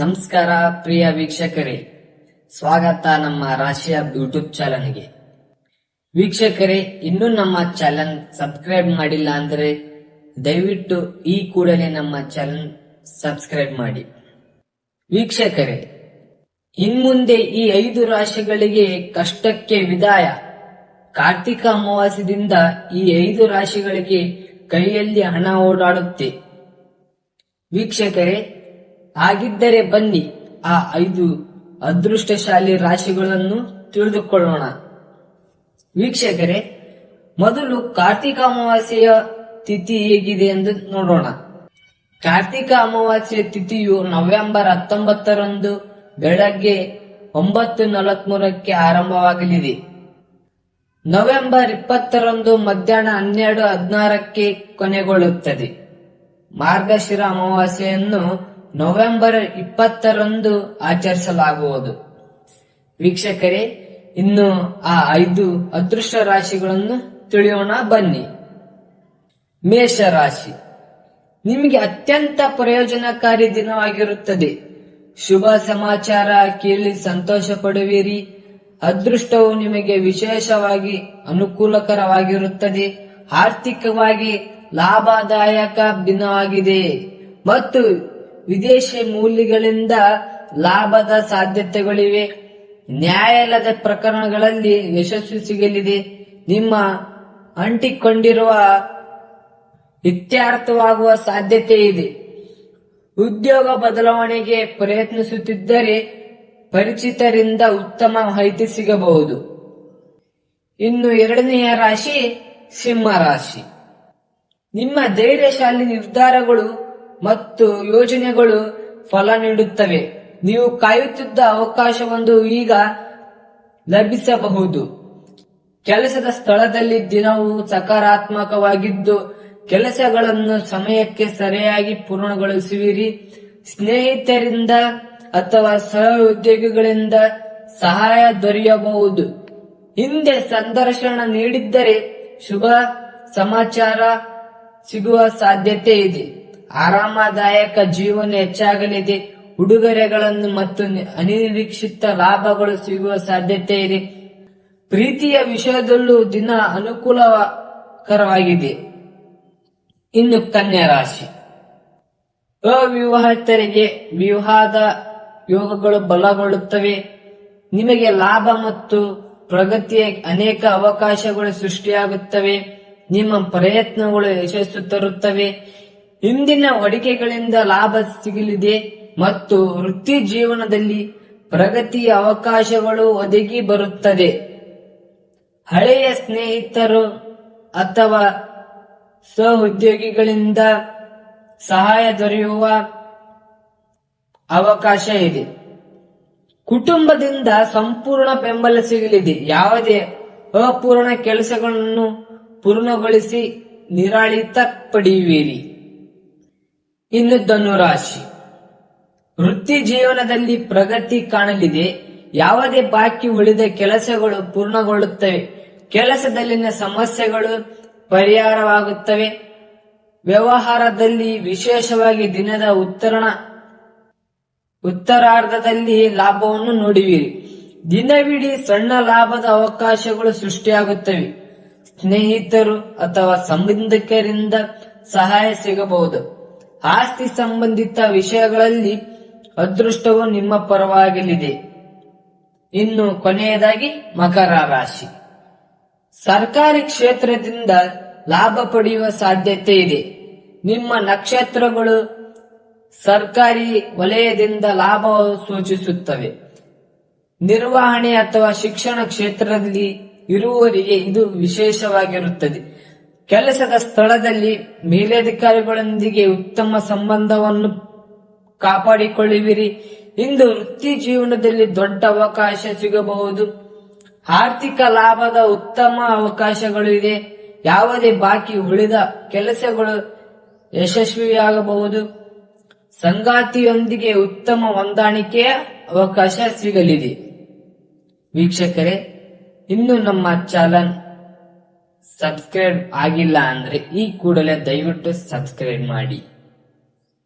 ನಮಸ್ಕಾರ, ಪ್ರಿಯ ವೀಕ್ಷಕರೇ. ಸ್ವಾಗತ ನಮ್ಮ ರಾಶಿಯ ಯೂಟ್ಯೂಬ್ ಚಾನಲ್ಗೆ. ವೀಕ್ಷಕರೇ, ಇನ್ನೂ ನಮ್ಮ ಚಾನಲ್ ಸಬ್ಸ್ಕ್ರೈಬ್ ಮಾಡಿಲ್ಲ ಅಂದ್ರೆ ದಯವಿಟ್ಟು ಈ ಕೂಡಲೇ ನಮ್ಮ ಚಾನಲ್ ಸಬ್ಸ್ಕ್ರೈಬ್ ಮಾಡಿ. ವೀಕ್ಷಕರೇ, ಇನ್ಮುಂದೆ ಈ ಐದು ರಾಶಿಗಳಿಗೆ ಕಷ್ಟಕ್ಕೆ ವಿದಾಯ. ಕಾರ್ತಿಕ ಅಮಾವಾಸ್ಯದಿಂದ ಈ ಐದು ರಾಶಿಗಳಿಗೆ ಕೈಯಲ್ಲಿ ಹಣ ಓಡಾಡುತ್ತೆ. ವೀಕ್ಷಕರೇ ಹಾಗಿದ್ದರೆ ಬನ್ನಿ. ಆ ಐದು ಅದೃಷ್ಟಶಾಲಿ ರಾಶಿಗಳನ್ನು ತಿಳಿದುಕೊಳ್ಳೋಣ. ವೀಕ್ಷಕರೇ, ಮೊದಲು ಕಾರ್ತಿಕ ಅಮಾವಾಸ್ಯೆಯ ತಿಥಿ ಹೇಗಿದೆ ಎಂದು ನೋಡೋಣ. ಕಾರ್ತಿಕ ಅಮಾವಾಸ್ಯೆಯ ತಿಥಿಯು ನವೆಂಬರ್ ಹತ್ತೊಂಬತ್ತರಂದು ಬೆಳಗ್ಗೆ ಒಂಬತ್ತು ನಲವತ್ಮೂರಕ್ಕೆ ಆರಂಭವಾಗಲಿದೆ. ನವೆಂಬರ್ ಇಪ್ಪತ್ತರಂದು ಮಧ್ಯಾಹ್ನ ಹನ್ನೆರಡು ಹದಿನಾರಕ್ಕೆ ಕೊನೆಗೊಳ್ಳುತ್ತದೆ. ಮಾರ್ಗಶಿರ ಅಮಾವಾಸ್ಯೆಯನ್ನು ನವೆಂಬರ್ ಇಪ್ಪತ್ತರಂದು ಆಚರಿಸಲಾಗುವುದು. ವೀಕ್ಷಕರೇ, ಇನ್ನು ಆ ಐದು ಅದೃಷ್ಟ ರಾಶಿಗಳನ್ನು ತಿಳಿಯೋಣ ಬನ್ನಿ. ಮೇಷ ರಾಶಿ ನಿಮಗೆ ಅತ್ಯಂತ ಪ್ರಯೋಜನಕಾರಿ ದಿನವಾಗಿರುತ್ತದೆ. ಶುಭ ಸಮಾಚಾರ ಕೇಳಿ ಸಂತೋಷ ಪಡುವಿರಿ ಅದೃಷ್ಟವು ನಿಮಗೆ ವಿಶೇಷವಾಗಿ ಅನುಕೂಲಕರವಾಗಿರುತ್ತದೆ. ಆರ್ಥಿಕವಾಗಿ ಲಾಭದಾಯಕ ದಿನವಾಗಿದೆ. ಮತ್ತು ವಿದೇಶಿ ಮೂಲಿಗಳಿಂದ ಲಾಭದ ಸಾಧ್ಯತೆಗಳಿವೆ. ನ್ಯಾಯಾಲಯದ ಪ್ರಕರಣಗಳಲ್ಲಿ ಯಶಸ್ಸು ಸಿಗಲಿದೆ. ನಿಮ್ಮ ಅಂಟಿಕೊಂಡಿರುವ ಇತ್ಯರ್ಥವಾಗುವ ಸಾಧ್ಯತೆ ಇದೆ. ಉದ್ಯೋಗ ಬದಲಾವಣೆಗೆ ಪ್ರಯತ್ನಿಸುತ್ತಿದ್ದರೆ ಪರಿಚಿತರಿಂದ ಉತ್ತಮ ಮಾಹಿತಿ ಸಿಗಬಹುದು. ಇನ್ನು ಎರಡನೆಯ ರಾಶಿ, ಸಿಂಹ ರಾಶಿ. ನಿಮ್ಮ ಧೈರ್ಯಶಾಲಿ ನಿರ್ಧಾರಗಳು ಮತ್ತು ಯೋಜನೆಗಳು ಫಲ ನೀಡುತ್ತವೆ. ನೀವು ಕಾಯುತ್ತಿದ್ದ ಅವಕಾಶವೊಂದು ಈಗ ಲಭಿಸಬಹುದು. ಕೆಲಸದ ಸ್ಥಳದಲ್ಲಿ ದಿನವು ಸಕಾರಾತ್ಮಕವಾಗಿದ್ದು, ಕೆಲಸಗಳನ್ನು ಸಮಯಕ್ಕೆ ಸರಿಯಾಗಿ ಪೂರ್ಣಗೊಳಿಸುವಿರಿ. ಸ್ನೇಹಿತರಿಂದ ಅಥವಾ ಸಹ ಉದ್ಯೋಗಿಗಳಿಂದ ಸಹಾಯ ದೊರೆಯಬಹುದು. ಹಿಂದೆ ಸಂದರ್ಶನ ನೀಡಿದ್ದರೆ ಶುಭ ಸಮಾಚಾರ ಸಿಗುವ ಸಾಧ್ಯತೆ ಇದೆ. ಆರಾಮದಾಯಕ ಜೀವನ ಹೆಚ್ಚಾಗಲಿದೆ. ಉಡುಗೊರೆಗಳನ್ನು ಮತ್ತು ಅನಿರೀಕ್ಷಿತ ಲಾಭಗಳು ಸಿಗುವ ಸಾಧ್ಯತೆ ಇದೆ. ಪ್ರೀತಿಯ ವಿಷಯದಲ್ಲೂ ದಿನ ಅನುಕೂಲಕರವಾಗಿದೆ. ಇನ್ನು ಕನ್ಯಾ ರಾಶಿ. ಅವಿವಾಹಿತರಿಗೆ ವಿವಾಹದ ಯೋಗಗಳು ಬಲಗೊಳ್ಳುತ್ತವೆ. ನಿಮಗೆ ಲಾಭ ಮತ್ತು ಪ್ರಗತಿಯ ಅನೇಕ ಅವಕಾಶಗಳು ಸೃಷ್ಟಿಯಾಗುತ್ತವೆ. ನಿಮ್ಮ ಪ್ರಯತ್ನಗಳು ಯಶಸ್ಸು ತರುತ್ತವೆ. ಇಂದಿನ ಹೊಡಿಕೆಗಳಿಂದ ಲಾಭ ಸಿಗಲಿದೆ ಮತ್ತು ವೃತ್ತಿ ಜೀವನದಲ್ಲಿ ಪ್ರಗತಿಯ ಅವಕಾಶಗಳು ಒದಗಿ ಬರುತ್ತದೆ. ಹಳೆಯ ಸ್ನೇಹಿತರು ಅಥವಾ ಸಹೋದ್ಯೋಗಿಗಳಿಂದ ಸಹಾಯ ದೊರೆಯುವ ಅವಕಾಶ ಇದೆ. ಕುಟುಂಬದಿಂದ ಸಂಪೂರ್ಣ ಬೆಂಬಲ ಸಿಗಲಿದೆ. ಯಾವುದೇ ಅಪೂರ್ಣ ಕೆಲಸಗಳನ್ನು ಪೂರ್ಣಗೊಳಿಸಿ ನಿರಾಳಿತ ಪಡೆಯುವಿರಿ. ಇನ್ನು ರಾಶಿ. ವೃತ್ತಿ ಜೀವನದಲ್ಲಿ ಪ್ರಗತಿ ಕಾಣಲಿದೆ. ಯಾವುದೇ ಬಾಕಿ ಉಳಿದ ಕೆಲಸಗಳು ಪೂರ್ಣಗೊಳ್ಳುತ್ತವೆ. ಕೆಲಸದಲ್ಲಿನ ಸಮಸ್ಯೆಗಳು ಪರಿಹಾರವಾಗುತ್ತವೆ. ವ್ಯವಹಾರದಲ್ಲಿ ವಿಶೇಷವಾಗಿ ದಿನದ ಉತ್ತರಣ, ಉತ್ತರಾರ್ಧದಲ್ಲಿ ಲಾಭವನ್ನು ನೋಡುವಿರಿ. ದಿನವಿಡೀ ಸಣ್ಣ ಲಾಭದ ಅವಕಾಶಗಳು ಸೃಷ್ಟಿಯಾಗುತ್ತವೆ. ಸ್ನೇಹಿತರು ಅಥವಾ ಸಂಬಂಧಿಕರಿಂದ ಸಹಾಯ ಸಿಗಬಹುದು. ಆಸ್ತಿ ಸಂಬಂಧಿತ ವಿಷಯಗಳಲ್ಲಿ ಅದೃಷ್ಟವು ನಿಮ್ಮ ಪರವಾಗಲಿದೆ ಇನ್ನು ಕೊನೆಯದಾಗಿ ಮಕರ ರಾಶಿ. ಸರ್ಕಾರಿ ಕ್ಷೇತ್ರದಿಂದ ಲಾಭ ಪಡೆಯುವ ಸಾಧ್ಯತೆ ಇದೆ. ನಿಮ್ಮ ನಕ್ಷತ್ರಗಳು ಸರ್ಕಾರಿ ವಲಯದಿಂದ ಲಾಭ ಸೂಚಿಸುತ್ತವೆ. ನಿರ್ವಹಣೆ ಅಥವಾ ಶಿಕ್ಷಣ ಕ್ಷೇತ್ರದಲ್ಲಿ ಇರುವವರಿಗೆ ಇದು ವಿಶೇಷವಾಗಿರುತ್ತದೆ. ಕೆಲಸದ ಸ್ಥಳದಲ್ಲಿ ಮೇಲಧಿಕಾರಿಗಳೊಂದಿಗೆ ಉತ್ತಮ ಸಂಬಂಧವನ್ನು ಕಾಪಾಡಿಕೊಳ್ಳುವಿರಿ. ಇಂದು ವೃತ್ತಿ ಜೀವನದಲ್ಲಿ ದೊಡ್ಡ ಅವಕಾಶ ಸಿಗಬಹುದು. ಆರ್ಥಿಕ ಲಾಭದ ಉತ್ತಮ ಅವಕಾಶಗಳು ಇದೆ. ಯಾವುದೇ ಬಾಕಿ ಉಳಿದ ಕೆಲಸಗಳು ಯಶಸ್ವಿಯಾಗಬಹುದು. ಸಂಗಾತಿಯೊಂದಿಗೆ ಉತ್ತಮ ಹೊಂದಾಣಿಕೆಯ ಅವಕಾಶ ಸಿಗಲಿದೆ. ವೀಕ್ಷಕರೇ, ಇನ್ನು ನಮ್ಮ ಚಾನಲ್ ಸಬ್ಸ್ಕ್ರೈಬ್ ಆಗಿಲ್ಲ ಅಂದ್ರೆ ಈ ಕೂಡಲೇ ದಯವಿಟ್ಟು ಸಬ್ಸ್ಕ್ರೈಬ್ ಮಾಡಿ.